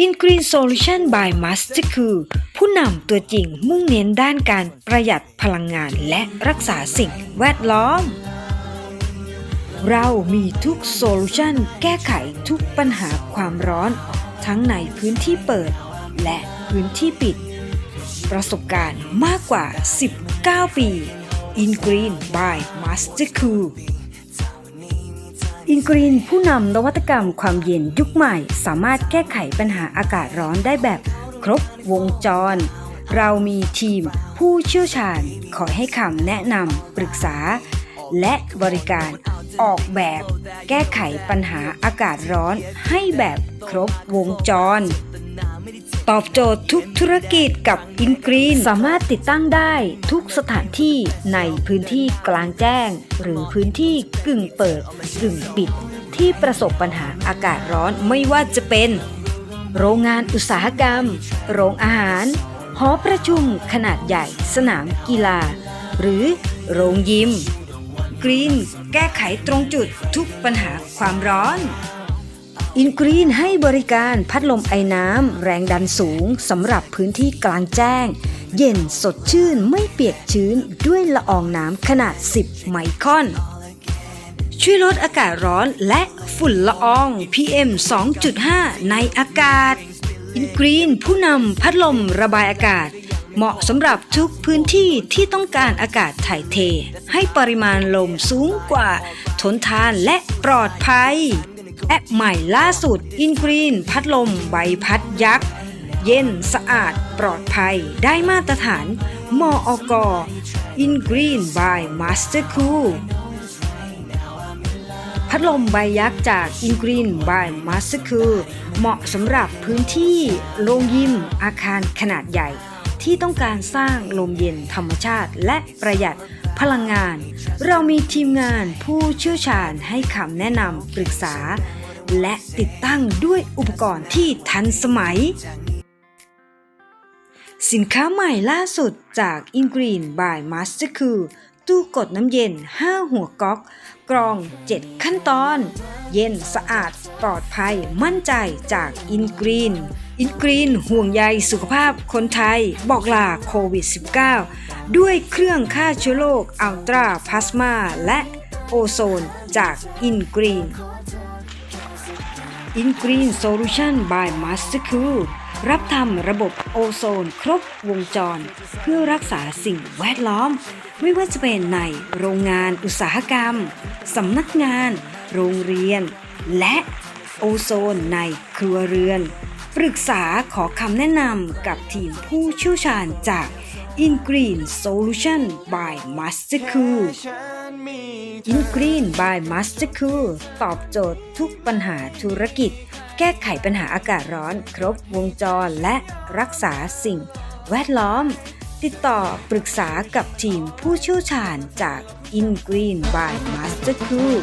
InGreen Solution by Master คือ ผู้นำตัวจริงมุ่งเน้นด้านการประหยัดพลังงานและรักษาสิ่งแวดล้อม เรามีทุกโซลูชันแก้ไขทุกปัญหาความร้อน ทั้งในพื้นที่เปิด และพื้นที่ปิด ประสบการณ์มากกว่า 19 ปี InGreen by Master Cool อิินกรีนผู้นำนวัตกรรมความเย็นยุคใหม่ สามารถแก้ไขปัญหาอากาศร้อนได้แบบครบวงจร เรามีทีมผู้เชี่ยวชาญคอยให้คำแนะนำปรึกษา และบริการออกแบบ แก้ไขปัญหาอากาศร้อนให้แบบครบวงจร ตอบโจทย์ทุกธุรกิจกับอินกรีน สามารถติดตั้งได้ทุกสถานที่ในพื้นที่กลางแจ้ง หรือพื้นที่กึ่งเปิด กึ่งปิด ที่ประสบปัญหาอากาศร้อนไม่ว่าจะเป็น โรงงานอุตสาหกรรม โรงอาหาร หอประชุมขนาดใหญ่ สนามกีฬา หรือโรงยิมกรีนแก้ไขตรงจุดทุกปัญหาความร้อน อินกรีนให้บริการพัดลมไอน้ำแรงดันสูงสำหรับพื้นที่กลางแจ้ง เย็นสดชื่นไม่เปียกชื้นด้วยละอองน้ำขนาด 10 ไมครอน ช่วยลดอากาศร้อนและฝุ่นละออง PM 2.5 ในอากาศ อินกรีนผู้นำพัดลมระบายอากาศ เหมาะสำหรับทุกพื้นที่ที่ต้องการอากาศถ่ายเท ให้ปริมาณลมสูงกว่า ทนทานและปลอดภัย แอปใหม่ล่าสุด InGreen พัดลมใบพัดยักษ์ เย็นสะอาดปลอดภัยได้มาตรฐานมออก InGreen by Master Cool พัดลมใบยักษ์จาก InGreen by Master Cool เหมาะสำหรับพื้นที่โรงยิมอาคารขนาดใหญ่ ที่ต้องการสร้างลมเย็นธรรมชาติและประหยัดพลังงาน เรามีทีมงานผู้เชี่ยวชาญให้คำแนะนำปรึกษา และติดตั้งด้วยอุปกรณ์ที่ทันสมัย สินค้าใหม่ล่าสุดจาก InGreen by Master Cool ตู้กดน้ำเย็น 5 หัวก๊อก กรอง 7 ขั้นตอน เย็นสะอาดปลอดภัยมั่นใจจาก InGreen InGreen ห่วงใยสุขภาพคนไทยบอกลาโควิด -19 ด้วยเครื่องฆ่าเชื้อโรคอัลตราพลาสมาและโอโซนจาก InGreen Solution by Master Cool รับทำระบบโอโซนครบวงจร เพื่อรักษาสิ่งแวดล้อม ไม่ว่าจะเป็นในโรงงานอุตสาหกรรม สำนักงาน โรงเรียน และโอโซนในครัวเรือน ปรึกษาขอคำแนะนำกับทีมผู้เชี่ยวชาญจาก InGreen Solution by Master Cool InGreen by Master Cool ตอบโจทย์ทุกปัญหาธุรกิจ แก้ไขปัญหาอากาศร้อน ครบวงจรและรักษาสิ่งแวดล้อม ติดต่อปรึกษากับทีมผู้เชี่ยวชาญจาก InGreen by Master Cool